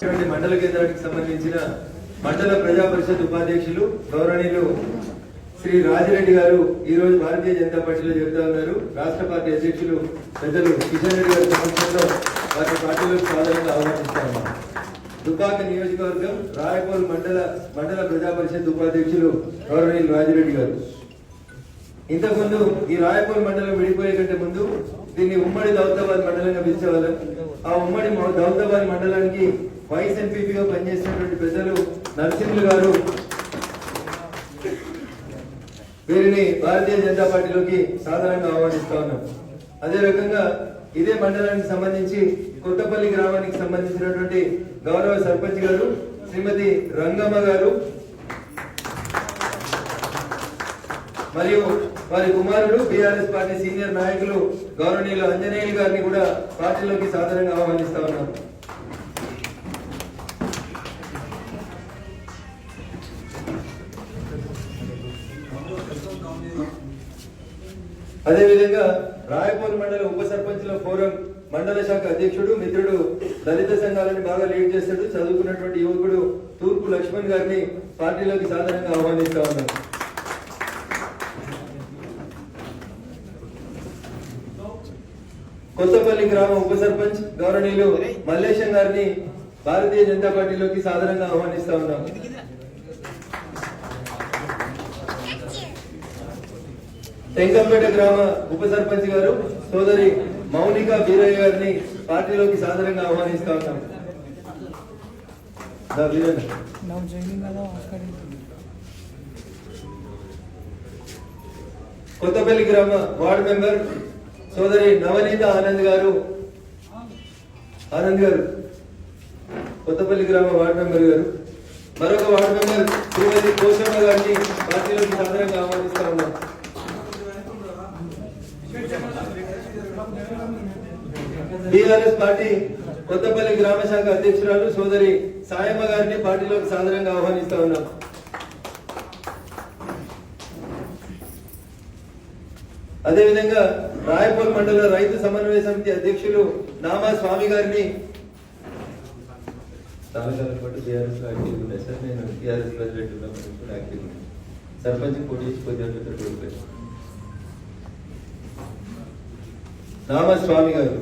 మండల కేంద్రానికి సంబంధించిన మండల ప్రజా పరిషత్ ఉపాధ్యక్షులు గౌరవనీయులు శ్రీ రాజిరెడ్డి గారు ఈ రోజు భారతీయ జనతా పార్టీలో చెబుతా ఉన్నారు. రాష్ట్ర పార్టీ అధ్యక్షులు పెద్దలు కిషన్ రెడ్డి గారి సమక్షంలో వారి పార్టీలో సాధారణంగా ఆహ్వానిస్తా ఉన్నారు దుబ్బాక నియోజకవర్గం రాయపూర్ మండల మండల ప్రజా పరిషత్ ఉపాధ్యక్షులు గౌరవనీయులు రాజిరెడ్డి గారు. ఇంతకుముందు ఈ రాయపూర్ మండలం విడిపోయే కంటే ముందు దీన్ని ఉమ్మడి దౌతాబాద్ మండలంగా పిలిచేవాళ్ళం. ఆ ఉమ్మడి దౌతాబాద్ మండలానికి వైస్ ఎంపీపీగా పనిచేసినటువంటి పెద్దలు నరసింహులు గారు వీరిని భారతీయ జనతా పార్టీలోకి సాధారణంగా ఆహ్వానిస్తా ఉన్నాం. అదే రకంగా ఇదే మండలానికి సంబంధించి కొత్తపల్లి గ్రామానికి సంబంధించినటువంటి గౌరవ సర్పంచ్ గారు శ్రీమతి రంగమ్మ గారు మరియు వారి కుమారుడు బీఆర్ఎస్ పార్టీ సీనియర్ నాయకులు గౌరవనీయులు అంజనేయులు గారిని కూడా పార్టీలోకి సాధారణంగా ఆహ్వానిస్తా ఉన్నాం. అదేవిధంగా రాయపూర్ మండల ఉప సర్పంచ్ల ఫోరం మండల శాఖ అధ్యక్షుడు మిత్రుడు దళిత సంఘాలను బాగా లీడ్ చేస్తాడు. చదువుకున్నటువంటి యువకుడు తూర్పు లక్ష్మణ్ గారిని పార్టీలోకి సాధారణంగా ఆహ్వానిస్తా ఉన్నాం. కొత్తపల్లి గ్రామ ఉప సర్పంచ్ గౌరవనీయులు మల్లేశం గారిని భారతీయ జనతా పార్టీలోకి సాధారణంగా ఆహ్వానిస్తా ఉన్నాం. తెంకంపేట గ్రామ ఉప సర్పంచ్ గారు సోదరి మౌనిక వీరయ్య గారిని పార్టీలోకి సాధారణంగా ఆహ్వానిస్తా ఉన్నాం. కొత్తపల్లి గ్రామ వార్డు మెంబర్ సోదరి నవనీత ఆనంద్ గారు. ఆనంద్ గారు కొత్తపల్లి గ్రామ వార్డు మెంబర్ గారు. మరొక వార్డు మెంబర్ శ్రీమతి కోశమ్మ గారిని పార్టీలోకి సాధారణంగా ఆహ్వానిస్తా ఉన్నాం. బీఆర్ఎస్ పార్టీ కొత్తపల్లి గ్రామ శాఖ అధ్యక్షురాలు సోదరి సాయమ్మ గారిని పార్టీలోకి సాధారణంగా ఆహ్వానిస్తా ఉన్నాం. అదేవిధంగా రాయపూర్ మండల రైతు సమన్వయ సమితి అధ్యక్షులు నామా స్వామి గారిని తాలూకాల పాటు టీఆర్ఎస్లో యాక్టివ్ ఉన్నాయి సార్ నేను టీఆర్ఎస్ ప్రెసిడెంట్ యాక్టివ్ ఉన్నాను. సర్పంచ్ పోటీ కొద్దిగా నామా స్వామి గారు.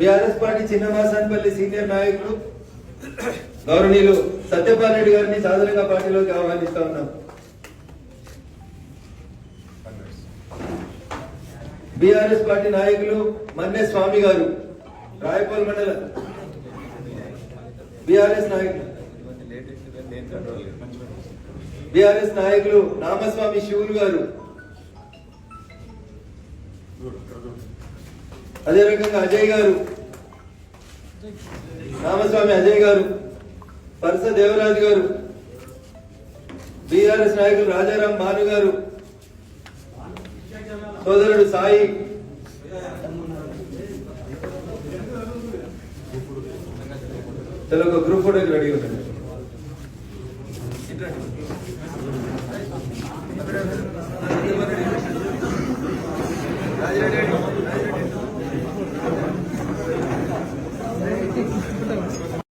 బీఆర్ఎస్ పార్టీ చిన్నవాసాన్పల్లి సీనియర్ నాయకులు గౌరవనీయులు సత్యపాల్ రెడ్డి గారిని సాధారణంగా పార్టీలోకి ఆహ్వానిస్తా ఉన్నాం. బీఆర్ఎస్ పార్టీ నాయకులు మన్నే స్వామి గారు రాయపూర్ మండల. బీఆర్ఎస్ నాయకులు. బీఆర్ఎస్ నాయకులు నామస్వామి శివులు గారు. అదే రకంగా అజయ్ గారు రామస్వామి అజయ్ గారు పరస దేవరాజు గారు బీఆర్ఎస్ నాయకులు రాజారాం భాను గారు సోదరుడు సాయి. తెలుగు గ్రూప్ ఫోటోకి రెడీ ఉంటుంది